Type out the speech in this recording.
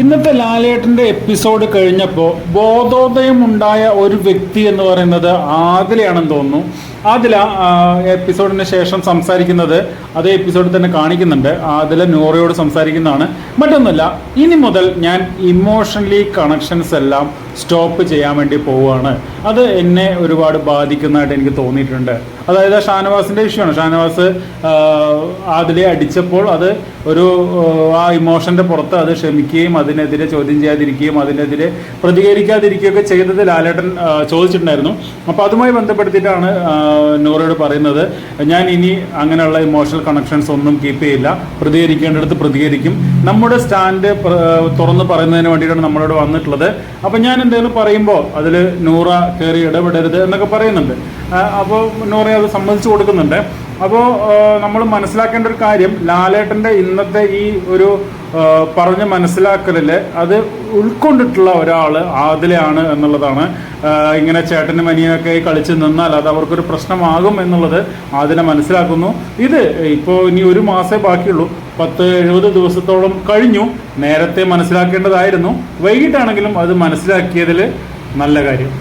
ഇന്നത്തെ ലാലേട്ടന്റെ എപ്പിസോഡ് കഴിഞ്ഞപ്പോൾ ബോധോദയം ഉണ്ടായ ഒരു വ്യക്തി എന്ന് പറയുന്നത് ആദിലയാണെന്ന് തോന്നുന്നു. ആ, എപ്പിസോഡിന് ശേഷം സംസാരിക്കുന്നത് അതേ എപ്പിസോഡിൽ തന്നെ കാണിക്കുന്നുണ്ട്. അതിൽ നൂറയോട് സംസാരിക്കുന്നതാണ്. മറ്റൊന്നുമല്ല ഇനി മുതൽ ഞാൻ ഇമോഷണലി കണക്ഷൻസ് എല്ലാം സ്റ്റോപ്പ് ചെയ്യാൻ വേണ്ടി പോവുകയാണ്. അത് എന്നെ ഒരുപാട് ബാധിക്കുന്നതായിട്ട് എനിക്ക് തോന്നിയിട്ടുണ്ട്. അതായത് ഷാനവാസിന്റെ ഇഷ്യൂ ഷാനവാസ് അതിലെ അടിച്ചപ്പോൾ അത് ഒരു ആ, ഇമോഷന്റെ പുറത്ത് അത് ക്ഷമിക്കുകയും അതിനെതിരെ ചോദ്യം ചെയ്യാതിരിക്കുകയും അതിനെതിരെ പ്രതികരിക്കാതിരിക്കുകയൊക്കെ ചെയ്തത് ലാലേട്ടൻ ചോദിച്ചിട്ടുണ്ടായിരുന്നു. അപ്പോൾ അതുമായി ബന്ധപ്പെടുത്തിയിട്ടാണ് നൂറയോട് പറയുന്നത് ഞാൻ ഇനി അങ്ങനെയുള്ള ഇമോഷണൽ കണക്ഷൻസ് ഒന്നും കീപ്പ് ചെയ്യില്ല. പ്രതികരിക്കേണ്ടടുത്ത് പ്രതികരിക്കും. നമ്മുടെ സ്റ്റാൻഡ് തുറന്ന് പറയുന്നതിന് വേണ്ടിയിട്ടാണ് നമ്മളോട് വന്നിട്ടുള്ളത്. അപ്പം ഞാൻ എന്തെങ്കിലും പറയുമ്പോൾ അതിൽ നൂറ കയറി ഇടപെടരുത് എന്നൊക്കെ പറയുന്നുണ്ട്. അപ്പോൾ നൂറ അത് സമ്മതിച്ചു കൊടുക്കുന്നുണ്ട്. അപ്പോൾ നമ്മൾ മനസ്സിലാക്കേണ്ട ഒരു കാര്യം ലാലേട്ടന്റെ ഇന്നത്തെ ഈ ഒരു പറഞ്ഞ് മനസ്സിലാക്കലിൽ അത് ഉൾക്കൊണ്ടിട്ടുള്ള ഒരാൾ ആദിലയാണ് എന്നുള്ളതാണ്. ഇങ്ങനെ ചേട്ടനും മനിയൊക്കെ കളിച്ച് നിന്നാൽ അത് അവർക്കൊരു പ്രശ്നമാകും എന്നുള്ളത് ആദില മനസ്സിലാക്കുന്നു. ഇത് ഇപ്പോൾ ഇനി ഒരു മാസേ ബാക്കിയുള്ളൂ. പത്ത് എഴുപത് ദിവസത്തോളം കഴിഞ്ഞു. നേരത്തെ മനസ്സിലാക്കേണ്ടതായിരുന്നു. വൈകിട്ടാണെങ്കിലും അത് മനസ്സിലാക്കിയതിൽ നല്ല കാര്യം.